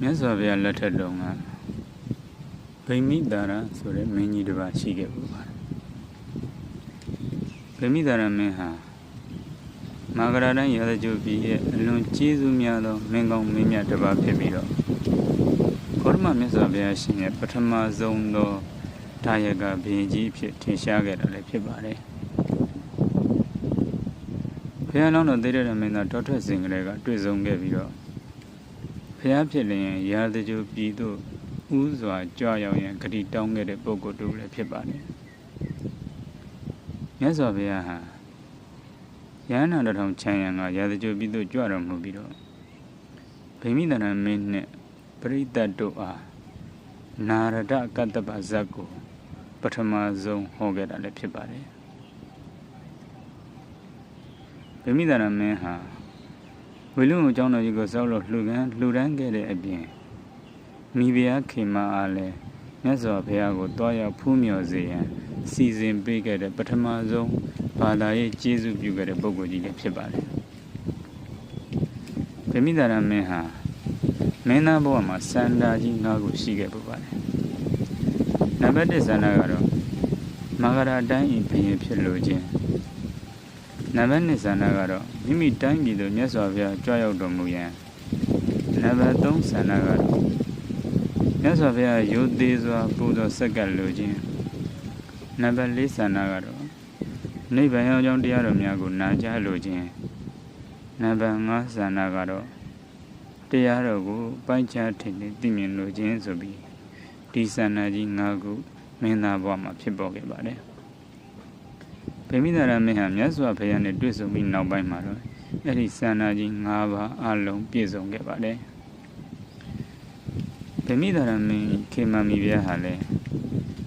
မြတ်စွာဘုရားလက်ထက်တုန်းကဗိမိတာရဆိုတဲ့မင်းကြီးတစ်ပါးရှိခဲ့ပူပါတယ်ဗိမိတာရမင်းဟာမာဂရာတိုင်းရာဇဂိုပြည်ရဲ့အလွန်ကျေးဇူးများသောမင်းကောင်းမင်းမြတ်တစ်ပါးဖြစ်ပြီးတော့ဂေါတမမြတ်စွာဘုရားရှင်ရဲ့ပထမဆုံးသောဒါယကဘုရင်ကြီးအဖြစ်ထင်ရှားခဲ့တာလည်းဖြစ်ပါတယ်ဘုရားလောင်းတော်သေရတဲ့မင်းသားတော်ထွက်စဉ်ကလေးကတွေ့ဆုံခဲ့ပြီးတော့ဘု ရားဖြစ်လျင်ရာဇဂိုပြည်သို့ဥစွာကြွရောက်ရန်ဂတိတောင်းခဲ့တဲ့ပုဂ္ဂိုလ်တူလည်းဖြစ်ပါတယ်မြတ်စွာဘုရားဟာယန္နာတော်ထောင်ချမ်းရံကရာဇဂိုပြည်သို့ကြွတော်မူပြီးတော့ဗိမိတရမင်းနှင့်ပရိသတ်တို့အားနာရဒကတ္တပဇတ်ကိုပထမဆုံးဟောခဲ့တာလည်းဖြစ်ပါတယ်ဗိမိတရမင်းဟာ ဝေလူအကြောင်းတော်ကြီးကိုစောက်လို့လှူဒန်းလှူဒန်းခဲ့တဲ့အပြင်မိဖုရားခေမအားလည်းမြတ်စွာဘုရားကိုတွားရောက်ဖူးမြော်စေရန်စီစဉ်ပေးခဲ့တဲ့ပထမဆုံးဘာသာရေးကျေးဇူးပြုခဲ့တဲ့ပုဂ္ဂိုလ်ကြီးလည်းဖြစ်ပါတယ်ဗိမိတရမင်းဟာမင်းသားဘဝမှာစန္ဒာကြီး၅ခုရှိခဲ့ပူပါတယ်နံပါတ်1စန္ဒာကတော့မဂရာတိုင်းဤဘုရင်ဖြစ်လိုခြင်း နံပါတ်2ဆန္ဒကတော့မိမိတိုင်းပြည်သို့မြတ်စွာဘုရားကြွရောက်တော်မူရန်နံပါတ်3ဆန္ဒကတော့မြတ်စွာဘုရားရိုသေစွာပူဇော်ဆက်ကပ်လိုခြင်းနံပါတ်4ဆန္ဒကတော့နိဗ္ဗာန်ရောက်ကြောင်းတရားတော်များကိုနာကြားလိုခြင်းနံပါတ်5ဆန္ဒကတော့တရားတော်ကိုပိုင်းခြားထင်ထင်သိမြင်လိုခြင်းဆိုပြီးဒီဆန္ဒကြီး၅ခုမင်းသားဘဝမှာဖြစ်ပေါ်ခဲ့ပါတယ် ဗိမိသာရမင်းဟာမြတ်စွာဘုရားနဲ့တွေ့ဆုံပြီးနောက်ပိုင်းမှာတော့အဲ့ဒီစန္ဒကြီး၅ပါးအလုံးပြည့်စုံခဲ့ပါတယ်ဗိမိသာရမင်းခေမမီဘုရားဟာလည်း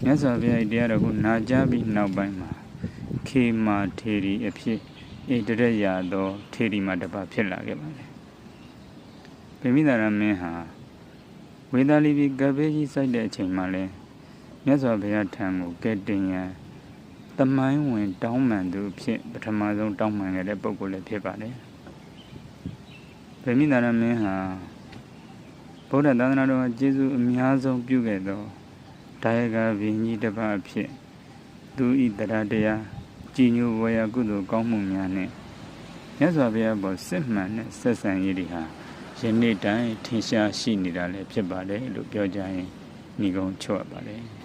မြတ်စွာဘုရားတရားတော်ကိုနာကြားပြီးနောက်ပိုင်းမှာခေမာထေရီအဖြစ်ဣတရရသောထေရီမှာတပါဖြစ်လာခဲ့ပါတယ်ဗိမိသာရမင်းဟာဝေဒာလီပီကဘေးကြီးစိုက်တဲ့အချိန်မှာလဲမြတ်စွာဘုရားထံကိုကဲတင်ရန် တမိုင်းဝင် တောင်းပန်သူဖြစ်ပထမဆုံးတောင်းပန်ခဲ့တဲ့ပုဂ္ဂိုလ်လည်းဖြစ်ပါတယ်။ဗေမိနာရမင်းဟာဗုဒ္ဓသာသနာတော်ကျေးဇူးအများဆုံးပြုခဲ့သောဒါယကဘင်းကြီးတစ်ပါးအဖြစ်သူဤတရားတရားကြည်ညိုဝေယကုသိုလ်ကောင်းမှုများနဲ့မြတ်စွာဘုရားပေါ်စစ်မှန်တဲ့ဆက်ဆံရေးတွေဟာယနေ့တိုင်ထင်ရှားရှိနေတာလည်းဖြစ်ပါတယ်လို့ပြောကြရင်ညီကုန်းချော့ပါတယ်။